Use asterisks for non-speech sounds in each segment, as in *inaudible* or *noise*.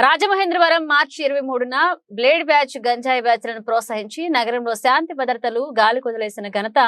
రాజమహేంద్రవరం మార్చి ఇరవై మూడున blade batch గంజాయి బ్యాచ్లను ప్రోత్సహించి నగరంలో శాంతి భద్రతలు గాలి కుదిలేసిన ఘనత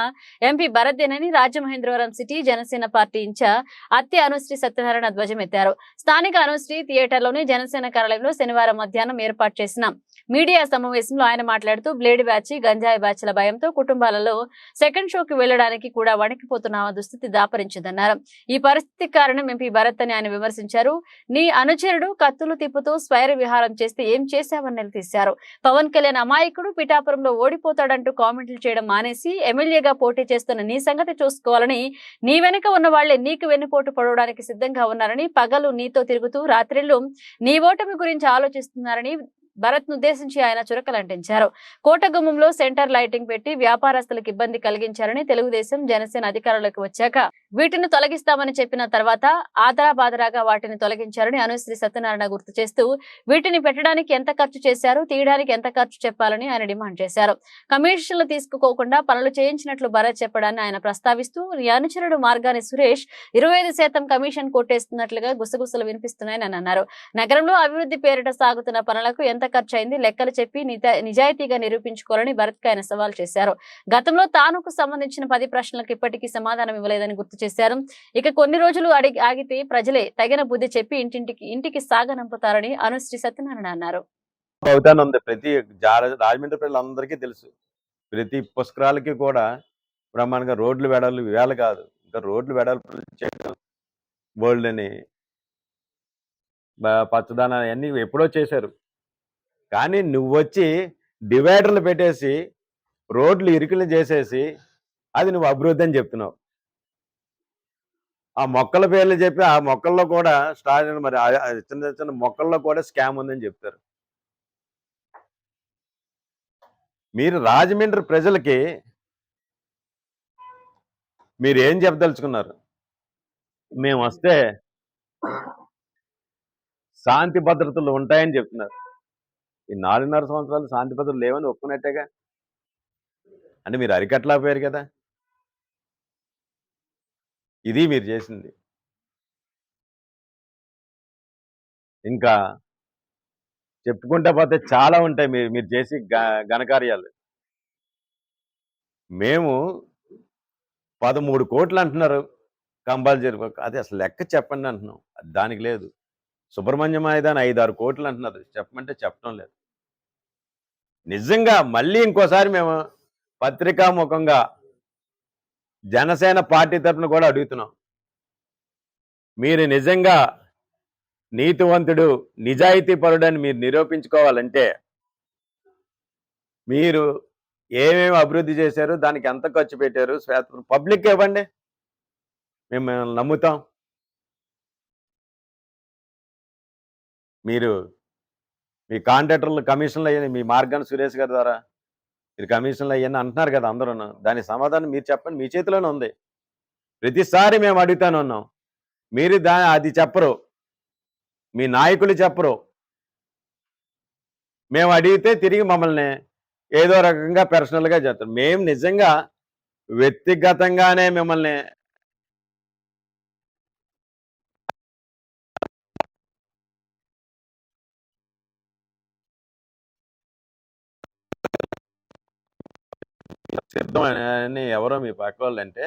MP భరద్దేనని Rajamahendravaram city Janasena party incharge అత్య అనుశ్రీ సత్యనారాయణ ధ్వజమెత్తారు స్థానిక అనుశ్రీ థియేటర్లోని జనసేన కార్యాలయంలో శనివారం మధ్యాహ్నం ఏర్పాటు చేసిన మీడియా సమావేశంలో ఆయన మాట్లాడుతూ బ్లేడ్ బ్యాచ్ గంజాయి బ్యాచ్ల భయంతో కుటుంబాలలో సెకండ్ షోకి వెళ్ళడానికి కూడా వణికిపోతున్న దుస్థితి దాపరించిందన్నారు. ఈ పరిస్థితి కారణం ఎంపీ భరత్ అని ఆయన విమర్శించారు. నీ అనుచరుడు కత్తులు తిప్పుతూ స్వైర విహారం చేస్తే ఏం చేశావని నిలదీశారు పవన్ కళ్యాణ్ అమాయకుడు పిఠాపురంలో ఓడిపోతాడంటూ కామెంట్లు చేయడం మానేసి ఎమ్మెల్యేగా పోటీ చేస్తున్న నీ సంగతి చూసుకోవాలని నీ వెనుక ఉన్న వాళ్ళే నీకు వెన్నుపోటు పడవడానికి సిద్ధంగా ఉన్నారని పగలు నీతో తిరుగుతూ రాత్రిళ్ళు నీ ఓటమి గురించి ఆలోచిస్తున్నారని భరత్ ఉద్దేశించి ఆయన చురకలంటించారు. కోటగుమ్మంలో సెంటర్ లైటింగ్ పెట్టి వ్యాపారస్తులకు ఇబ్బంది కలిగించారని తెలుగుదేశం జనసేన అధికారులకు వచ్చాక వీటిని తొలగిస్తామని చెప్పిన తర్వాత ఆదరాబాదరాగా వాటిని తొలగించారని అనుశ్రీ సత్యనారాయణ గుర్తు చేస్తూ వీటిని పెట్టడానికి ఎంత ఖర్చు చేశారు తీయడానికి ఎంత ఖర్చు చెప్పాలని ఆయన డిమాండ్ చేశారు. కమిషన్లు తీసుకోకుండా పనులు చేయించినట్లు భరత్ చెప్పడాన్ని ఆయన ప్రస్తావిస్తూ ఈ అనుచరుడు మార్గాని సురేష్ ఇరవై ఐదు శాతం కమిషన్ కొట్టేస్తున్నట్లుగా గుసగుసలు వినిపిస్తున్నాయని అన్నారు. నగరంలో అభివృద్ధి పేరిట సాగుతున్న పనులకు ఎంత ఖర్చు అయింది లెక్కలు చెప్పి నిజాయితీగా నిరూపించుకోవాలని భరత్ ఆయన సవాల్ చేశారు. గతంలో తానుకు సంబంధించిన పది ప్రశ్నలకు ఇప్పటికీ సమాధానం ఇవ్వలేదని గుర్తు చేశారు. ఇక కొన్ని రోజులు అడిగి ఆగితే ప్రజలే తగిన బుద్ధి చెప్పి ఇంటింటికి ఇంటికి సాగనంపుతారని అనుశ్రీ సత్యనారాయణ అన్నారు. ఉంది. ప్రతి రాజమండ్రి ప్రజలందరికీ తెలుసు. ప్రతి పుష్కరాలకి కూడా బ్రహ్మాండంగా రోడ్లు వెడలు వేళ కాదు. ఇంకా రోడ్లు వెడలు చేయడం బోల్డ్ అని పచ్చదాన అన్నీ ఎప్పుడో చేశారు. కానీ నువ్వు వచ్చి డివైడర్లు పెట్టేసి రోడ్లు ఇరుకులు చేసేసి అది నువ్వు అభివృద్ధి అని చెప్తున్నావు. ఆ మొక్కల పేర్లు చెప్పి ఆ మొక్కల్లో కూడా స్టార్ మరి చిన్న చిన్న మొక్కల్లో కూడా స్కామ్ ఉందని చెప్తారు. మీరు రాజమండ్రి ప్రజలకి మీరు ఏం చెప్పదలుచుకున్నారు? మేము వస్తే శాంతి భద్రతలు ఉంటాయని చెప్తున్నారు. ఈ నాలుగున్నర సంవత్సరాలు శాంతి భద్రతలు లేవని ఒప్పుకున్నట్టేగా? అంటే మీరు అరికట్లాపోయారు కదా? ఇది మీరు చేసింది. ఇంకా చెప్పుకుంటే పోతే చాలా ఉంటాయి మీరు మీరు చేసి గ- ఘనకార్యాలు. మేము పదమూడు కోట్లు అంటున్నారు కంపల్సరీ అది అసలు లెక్క చెప్పండి అంటున్నాం. దానికి లేదు. సుబ్రహ్మణ్యం మైదాన్ ఐదు ఆరు కోట్లు అంటున్నారు. చెప్పమంటే చెప్పడం లేదు. నిజంగా మళ్ళీ ఇంకోసారి మేము పత్రికాముఖంగా జనసేన పార్టీ తరఫున కూడా అడుగుతున్నాం. మీరు నిజంగా నీతివంతుడు నిజాయితీ పరుడని మీరు నిరూపించుకోవాలంటే మీరు ఏమేమి అభివృద్ధి చేశారు దానికి ఎంత ఖర్చు పెట్టారు శ్వేత పబ్లిక్ ఇవ్వండి. మేము మిమ్మల్ని నమ్ముతాం. మీరు మీ కాంట్రాక్టర్లు కమిషన్లు అయ్యాయి మీ మార్గాన్ని సురేష్ గారి ద్వారా మీరు కమిషన్లు అయ్యని అంటున్నారు కదా అందరూ. దాని సమాధానం మీరు చెప్పండి. మీ చేతిలోనే ఉంది. ప్రతిసారి మేము అడుగుతాను ఉన్నాం. మీరు దా అది చెప్పరు. మీ నాయకులు చెప్పరు. మేము అడిగితే తిరిగి మమ్మల్ని ఏదో రకంగా పర్సనల్గా చేస్తారు మేము నిజంగా వ్యక్తిగతంగానే మిమ్మల్ని సిద్ధం అని ఎవరో మీ పక్క వాళ్ళు అంటే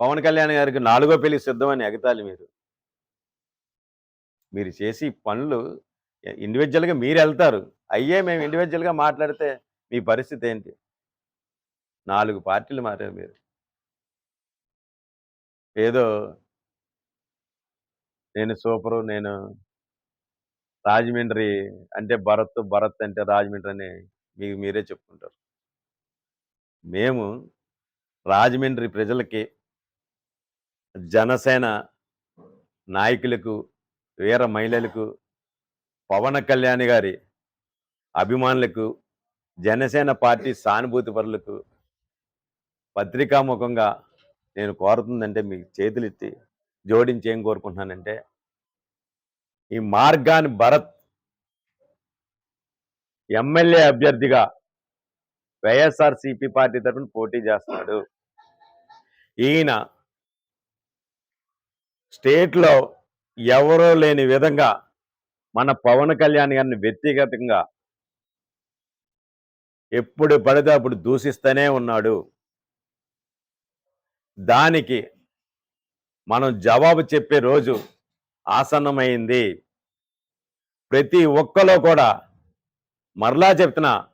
పవన్ కళ్యాణ్ గారికి నాలుగో పెళ్ళి సిద్ధం అని ఎగతాలి మీరు. మీరు చేసి పనులు ఇండివిజువల్గా మీరు వెళ్తారు. అయ్యే మేము ఇండివిజువల్గా మాట్లాడితే మీ పరిస్థితి ఏంటి? నాలుగు పార్టీలు మారారు మీరు. ఏదో నేను సూపరు నేను రాజమండ్రి అంటే భరత్ భరత్ అంటే రాజమండ్రి అని మీకు మీరే చెప్పుకుంటారు. మేము రాజమండ్రి ప్రజలకి జనసేన నాయకులకు వీర మహిళలకు పవన్ కళ్యాణ్ గారి అభిమానులకు జనసేన పార్టీ సానుభూతి పరులకు పత్రికాముఖంగా నేను కోరుతుందంటే మీకు చేతులెత్తి జోడించి ఏం కోరుకుంటున్నానంటే ఈ మార్గాన్ని భరత్ ఎమ్మెల్యే అభ్యర్థిగా వైఎస్ఆర్సిపి పార్టీ తరఫున పోటీ చేస్తున్నాడు ఈయన స్టేట్లో ఎవరో లేని విధంగా మన పవన్ కళ్యాణ్ గారిని వ్యక్తిగతంగా ఎప్పుడు పడితే అప్పుడు దూషిస్తూనే ఉన్నాడు. దానికి మనం జవాబు చెప్పే రోజు ఆసన్నమైంది. ప్రతి ఒక్కలో కూడా మరలా చెప్తున్నా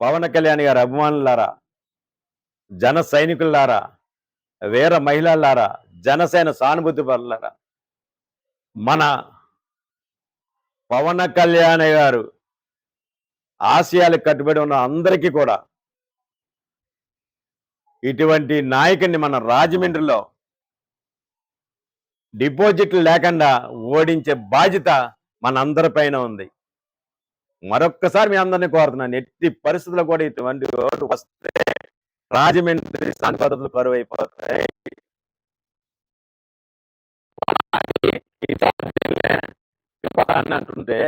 పవన్ కళ్యాణ్ గారి అభిమానులారా జన సైనికులారా వీర మహిళలారా జనసేన సానుభూతి పరులారా మన పవన్ కళ్యాణ్ గారు ఆశయాలకు కట్టుబడి ఉన్న అందరికీ కూడా ఇటువంటి నాయకుడిని మన రాజమండ్రిలో డిపాజిట్లు లేకుండా ఓడించే బాధ్యత మన అందరిపైన ఉంది. మరొక్కసారి మీ అందరినీ కోరుతున్నాను. ఎట్టి పరిస్థితుల్లో కూడా ఇటువంటి ఓటు వస్తే రాజమండ్రి శాంతి కరువు అయిపోతాయి అంటుంటే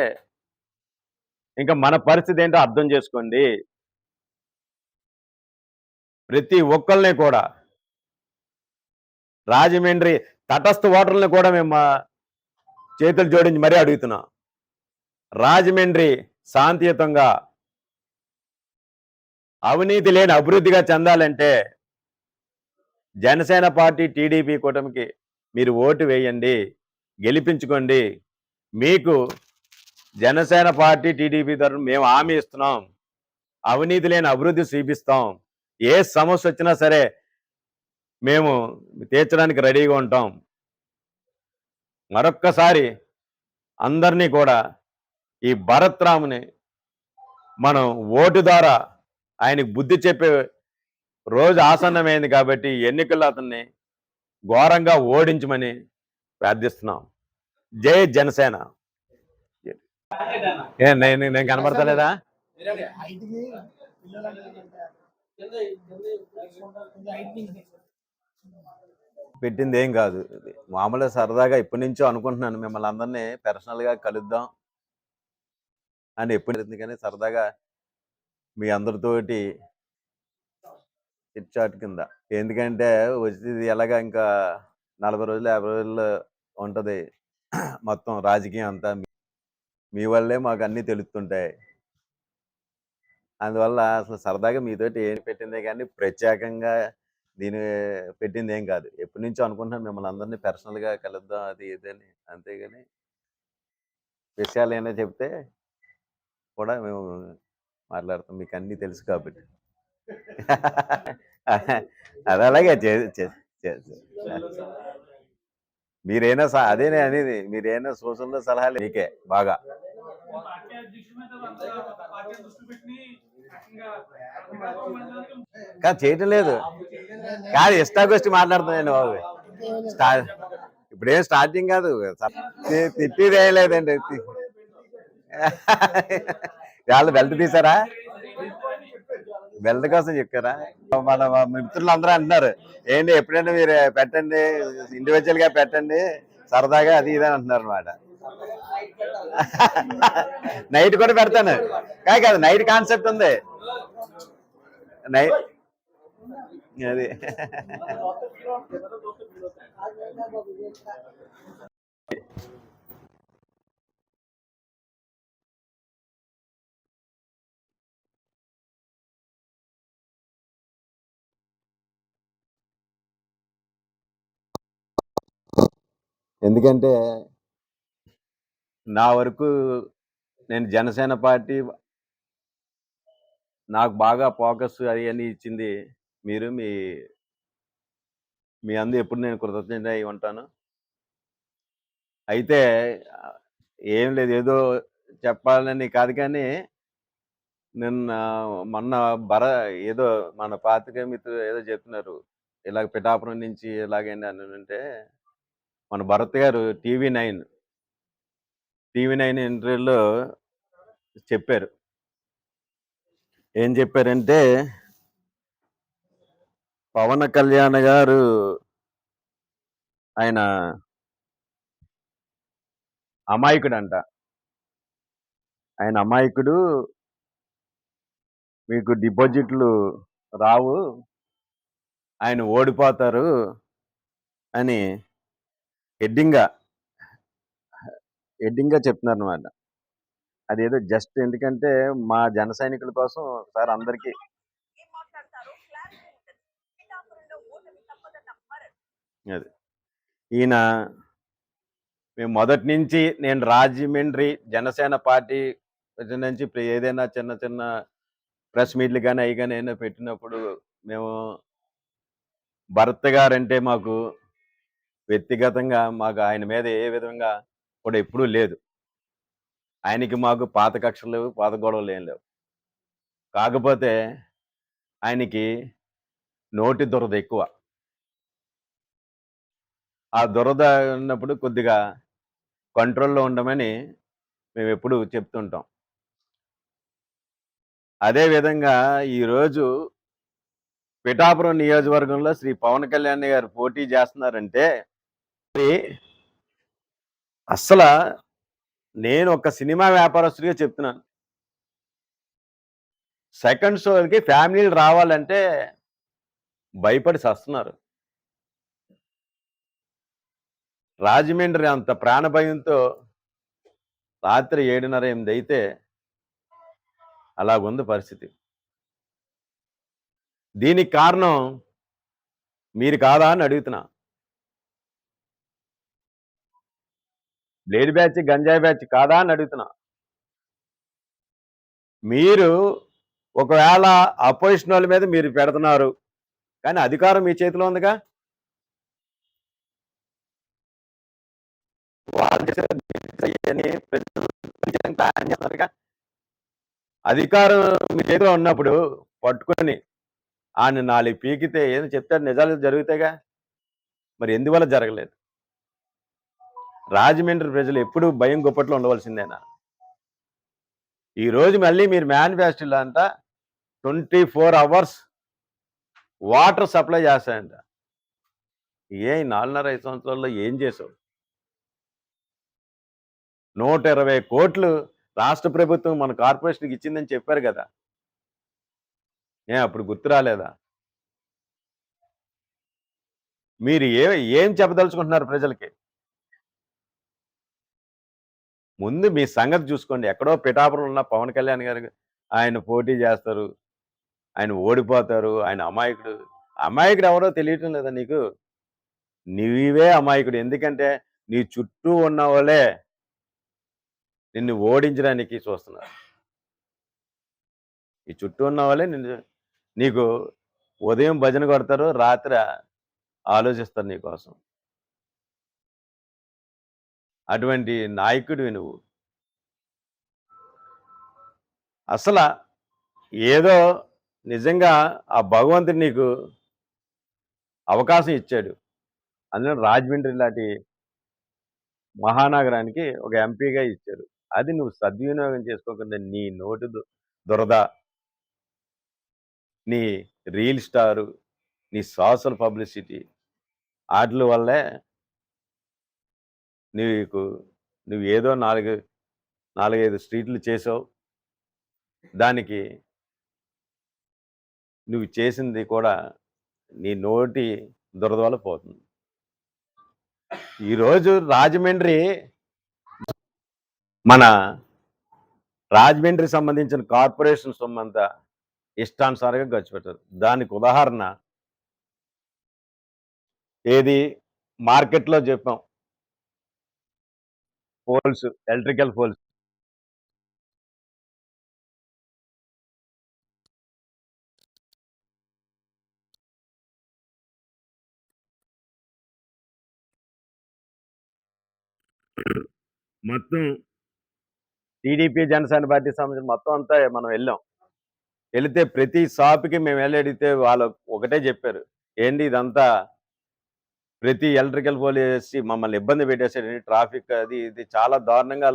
ఇంకా మన పరిస్థితి ఏంటో అర్థం చేసుకోండి. ప్రతి ఒక్కరిని కూడా రాజమండ్రి తటస్థ ఓటర్లను కూడా మేము చేతులు జోడించి మరీ అడుగుతున్నాం. రాజమండ్రి శాంతియుతంగా అవినీతి లేని అభివృద్ధిగా చెందాలంటే జనసేన పార్టీ టీడీపీ కూటమికి మీరు ఓటు వేయండి గెలిపించుకోండి. మీకు జనసేన పార్టీ టీడీపీ తరఫున మేము హామీ ఇస్తున్నాం. అవినీతి లేని అభివృద్ధి చూపిస్తాం. ఏ సమస్య వచ్చినా సరే మేము తీర్చడానికి రెడీగా ఉంటాం. మరొక్కసారి అందరినీ కూడా ఈ భరత్ రాముని మనం ఓటు ద్వారా ఆయనకు బుద్ధి చెప్పే రోజు ఆసన్నమైంది కాబట్టి ఎన్నికల్లో అతన్ని ఘోరంగా ఓడించమని ప్రార్థిస్తున్నాం. జై జనసేన. ఏ నేను నేను కనబడతలేదా? పెట్టింది ఏం కాదు. మామూలుగా సరదాగా ఇప్పటి నుంచో అనుకుంటున్నాను. మిమ్మల్ని అందరినీ పర్సనల్గా కలుద్దాం. అని ఎప్పుడు కానీ సరదాగా మీ అందరితోటి చాట్ కింద. ఎందుకంటే వచ్చేది ఎలాగా ఇంకా నలభై రోజులు యాభై రోజులు ఉంటుంది. మొత్తం రాజకీయం అంతా మీ- మీ వల్లే మాకు అన్నీ తెలుస్తుంటాయి. అందువల్ల అసలు సరదాగా మీతోటి ఏం పెట్టిందే కానీ ప్రత్యేకంగా దీని పెట్టింది ఏం కాదు. ఎప్పటి నుంచో అనుకుంటున్నాను మిమ్మల్ని అందరినీ పర్సనల్గా కలుద్దాం అది ఇది అని. అంతేగాని విషయాలు ఏమైనా చెప్తే కూడా మేము మాట్లాడతాం. మీకు అన్నీ తెలుసు కాబట్టి. *laughs* అది అలాగే మీరైనా స- అదే నేను అనేది మీరైనా సూచనలు సలహాలు మీకే బాగా. కాదు చేయటం లేదు. కాదు ఇష్టాగోష్టి మాట్లాడుతున్నాను బాబు. ఇప్పుడేం స్టార్టింగ్ కాదు. తి- తిట్టిది ఏం లేదండి. తి- వాళ్ళు బెల్ట్ తీసారా? బెల్ట్ కోసం చెప్పారా? మన మిత్రులు అందరూ అంటున్నారు. ఏంటి ఎప్పుడైనా మీరు పెట్టండి ఇండివిజువల్గా పెట్టండి సరదాగా అది ఇది అని అంటున్నారు అనమాట నైట్ కూడా పెడతాను. కాదు కాదు నైట్ కాన్సెప్ట్ ఉంది. నైట్ అది. ఎందుకంటే నా వరకు నేను జనసేన పార్టీ నాకు బాగా ఫోకస్ అది అని ఇచ్చింది మీరు మీ మీ అందు ఎప్పుడు నేను కృతజ్ఞత అయి ఉంటాను. అయితే ఏం లేదు ఏదో చెప్పాలని కాదు కానీ నిన్న మొన్న బర ఏదో మన పాతిక మిత్రులు ఏదో చెప్తున్నారు ఇలాగ పిఠాపురం నుంచి ఇలాగైనా అని అంటే మన భరత్ గారు టీవీ నైన్ టీవీ నైన్ ఇంటర్వ్యూలో చెప్పారు. ఏం చెప్పారంటే పవన్ కళ్యాణ్ గారు ఆయన అమాయకుడు అంట ఆయన అమాయకుడు మీకు డిపాజిట్లు రావు ఆయన ఓడిపోతారు అని హెడ్డింగ్గా ఎడ్డింగ్గా చెప్తున్నారు అనమాట అదేదో జస్ట్ ఎందుకంటే మా జన సైనికుల కోసం సార్ అందరికీ అది. ఈయన మేము మొదటి నుంచి నేను రాజమండ్రి జనసేన పార్టీ నుంచి ఇప్పుడు ఏదైనా చిన్న చిన్న ప్రెస్ మీట్లు కానీ అవి కానీ ఏమైనా పెట్టినప్పుడు మేము భరత్ గారంటే మాకు వ్యక్తిగతంగా మాకు ఆయన మీద ఏ విధంగా కూడా ఎప్పుడూ లేదు. ఆయనకి మాకు పాత కక్షలు లేవు పాత గొడవలు ఏం లేవు. కాకపోతే ఆయనకి నోటి దురద ఎక్కువ. ఆ దురద ఉన్నప్పుడు కొద్దిగా కంట్రోల్లో ఉండమని మేము ఎప్పుడు చెప్తుంటాం. అదేవిధంగా ఈరోజు పిఠాపురం నియోజకవర్గంలో శ్రీ పవన్ కళ్యాణ్ గారు పోటీ చేస్తున్నారంటే అసలు నేను ఒక సినిమా వ్యాపారస్తుడిగా చెప్తున్నాను. సెకండ్ షోకి ఫ్యామిలీలు రావాలంటే భయపడి చస్తున్నారు రాజమండ్రి అంత ప్రాణభయంతో రాత్రి ఏడున్నర ఎనిమిది అయితే అలాగుంది పరిస్థితి. దీనికి కారణం మీరు కాదా అని అడుగుతున్నా. బ్లేడ్ బ్యాచ్ గంజాయి బ్యాచ్ కాదా అని అడుగుతున్నా. మీరు ఒకవేళ అపోజిషన్ వాళ్ళ మీద మీరు పెడుతున్నారు కానీ అధికారం మీ చేతిలో ఉందిగా? అధికారం మీ చేతిలో ఉన్నప్పుడు పట్టుకొని ఆయన నాలుగు పీకితే ఏదో చెప్తాడు నిజాలు జరుగుతాయిగా? మరి ఎందువల్ల జరగలేదు? రాజమండ్రి ప్రజలు ఎప్పుడు భయం గుప్పట్లో ఉండవలసిందేనా? ఈ రోజు మళ్ళీ మీరు మేనిఫెస్టోలో అంతా twenty four hours water supply చేస్తాయంట. ఏ నాలుగున్నర ఐదు సంవత్సరాల్లో ఏం చేసావు? నూట ఇరవై కోట్లు రాష్ట్ర ప్రభుత్వం మన కార్పొరేషన్కి ఇచ్చిందని చెప్పారు కదా. ఏ అప్పుడు గుర్తు రాలేదా? మీరు ఏ ఏం చెప్పదలుచుకుంటున్నారు ప్రజలకి? ముందు మీ సంగతి చూసుకోండి. ఎక్కడో పిఠాపురం ఉన్న పవన్ కళ్యాణ్ గారు ఆయన పోటీ చేస్తారు. ఆయన ఓడిపోతారు. ఆయన అమాయకుడు. అమాయకుడు ఎవరో తెలియటం లేదా నీకు? నీవే అమాయకుడు. ఎందుకంటే నీ చుట్టూ ఉన్న వాళ్ళే నిన్ను ఓడించడానికి చూస్తున్నారు. ఈ చుట్టూ ఉన్న వాళ్ళే నిన్ను నీకు ఉదయం భజన కొడతారు. రాత్రి ఆలోచిస్తారు నీకోసం అటువంటి నాయకుడివి నువ్వు. అసలు ఏదో నిజంగా ఆ భగవంతుడు నీకు అవకాశం ఇచ్చాడు. అందులో రాజమండ్రి లాంటి మహానగరానికి ఒక ఎంపీగా ఇచ్చారు. అది నువ్వు సద్వినియోగం చేసుకోకుండా నీ నోటి దు- దురద నీ రీల్ స్టారు నీ సోషల్ పబ్లిసిటీ వాటి వల్లే నీకు నువ్వు ఏదో నాలుగు నాలుగైదు స్ట్రీట్లు చేసావు. దానికి నువ్వు చేసింది కూడా నీ నోటి దురద వల్ల పోతుంది. ఈరోజు రాజమండ్రి మన రాజమండ్రి సంబంధించిన కార్పొరేషన్ సొమ్ము అంతా ఇష్టానుసారంగా ఖర్చు పెట్టారు. దానికి ఉదాహరణ ఏది? మార్కెట్లో చెప్పాం. పోల్స్ ఎలక్ట్రికల్ పోల్స్ మొత్తం టీడీపీ జనసేన పార్టీ సంబంధించిన మొత్తం అంతా మనం వెళ్ళాం. వెళితే ప్రతి షాప్కి మేము వెళ్ళి అడిగితే వాళ్ళు ఒకటే చెప్పారు. ఏంటి ఇదంతా ప్రతి ఎలక్ట్రికల్ పోలీస్ మమ్మల్ని ఇబ్బంది పెట్టేసేది ట్రాఫిక్ అది ఇది చాలా దారుణంగా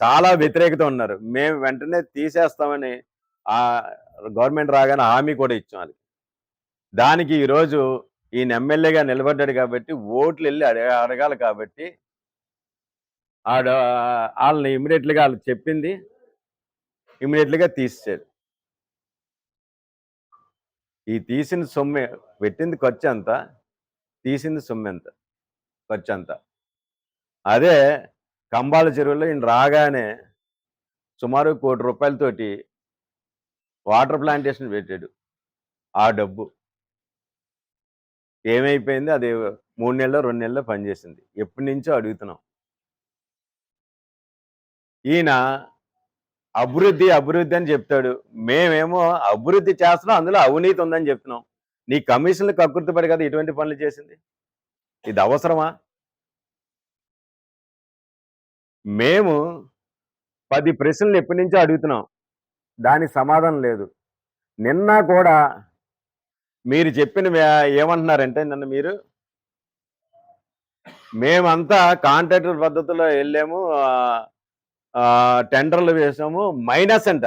చాలా వ్యతిరేకత ఉన్నారు. మేము వెంటనే తీసేస్తామని ఆ గవర్నమెంట్ రాగానే హామీ కూడా ఇచ్చాం అది. దానికి ఈరోజు ఈయన ఎమ్మెల్యేగా నిలబడ్డాడు కాబట్టి ఓట్లు వెళ్ళి అడగ అడగాలి కాబట్టి ఆడ వాళ్ళని ఇమీడియట్లుగా వాళ్ళు చెప్పింది ఇమీడియట్లుగా తీసేది ఈ తీసిన సొమ్ము పెట్టింది ఖర్చు అంతా తీసింది సొమ్ము ఎంత ఖర్చు ఎంత అదే కంబాల చెరువులో ఈయన రాగానే సుమారు కోటి రూపాయలతోటి వాటర్ ప్లాంటేషన్ పెట్టాడు ఆ డబ్బు. ఏమైపోయింది? అది మూడు నెలలో రెండు నెలలో పనిచేసింది ఎప్పటి నుంచో అడుగుతున్నాం. ఈయన అభివృద్ధి అభివృద్ధి అని చెప్తాడు. మేమేమో అభివృద్ధి చేస్తున్నాం అందులో అవినీతి ఉందని చెప్తున్నాం. నీ కమిషన్లు కక్కుర్తిపడి కదా ఇటువంటి పనులు చేసింది? ఇది అవసరమా? మేము పది ప్రశ్నలు ఎప్పటి నుంచో అడుగుతున్నాం. దానికి సమాధానం లేదు. నిన్న కూడా మీరు చెప్పిన ఏమంటున్నారంటే నిన్న మీరు మేమంతా కాంట్రాక్టర్ పద్ధతిలో వెళ్ళాము టెండర్లు వేసాము మైనస్ అంట.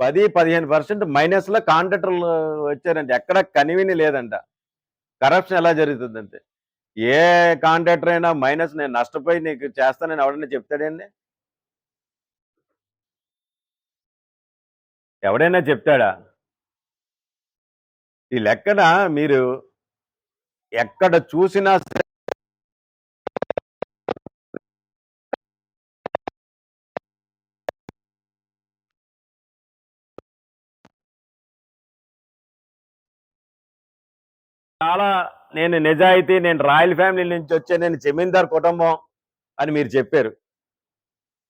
పది పదిహేను పర్సెంట్ మైనస్లో కాంట్రాక్టర్లు వచ్చారంట ఎక్కడ కనివిని లేదంట. కరప్షన్ ఎలా జరుగుతుందంటే ఏ కాంట్రాక్టర్ అయినా మైనస్ నేను నష్టపోయి నీకు చేస్తానని ఎవడన్నా చెప్తాడండి ఎవడైనా చెప్తాడా? ఈ లెక్కన మీరు ఎక్కడ చూసినా చాలా నేను నిజాయితీ నేను రాయల్ ఫ్యామిలీ నుంచి వచ్చే నేను జమీందార్ కుటుంబం అని మీరు చెప్పారు.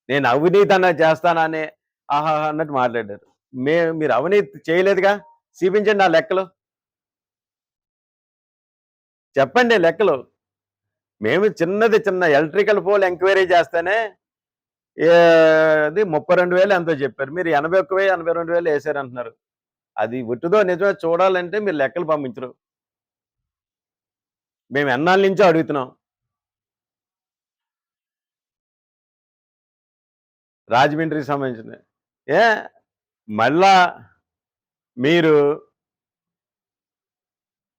నేను అవినీతి అన్న చేస్తానని ఆహా అన్నట్టు మాట్లాడారు. మే మీరు అవినీతి చేయలేదుగా? చూపించండి ఆ లెక్కలు. చెప్పండి లెక్కలు. మేము చిన్నది చిన్న ఎలక్ట్రికల్ పోల్ ఎంక్వైరీ చేస్తేనే అది ముప్పై రెండు వేలు ఎంతో చెప్పారు. మీరు ఎనభై ఒక్క వేలు ఎనభై రెండు వేలు వేసారు అంటున్నారు అది ఒట్టుదో నిజమే చూడాలంటే మీరు లెక్కలు పంపించరు. మేము ఎన్నాళ్ళ నుంచో అడుగుతున్నాం. రాజమండ్రికి సంబంధించింది. ఏ? మళ్ళా మీరు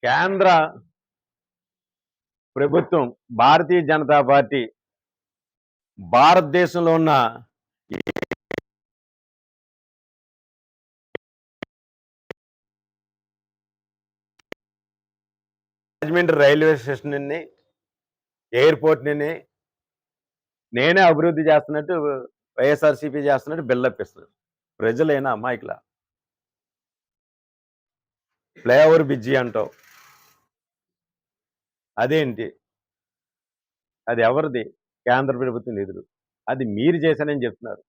కేంద్ర ప్రభుత్వం భారతీయ జనతా పార్టీ భారతదేశంలో ఉన్న రాజమండ్రి రైల్వే స్టేషన్ ఎయిర్పోర్ట్ని నేనే అభివృద్ధి చేస్తున్నట్టు వైఎస్ఆర్సీపీ చేస్తున్నట్టు బిల్డప్ ఇస్తున్నారు. ప్రజలైనా అమాయకుల? ఫ్లైఓవర్ బిజ్జి అంటావు. అదేంటి? అది ఎవరిది? కేంద్ర ప్రభుత్వ నిధులు. అది మీరు చేశానని చెప్తున్నారు.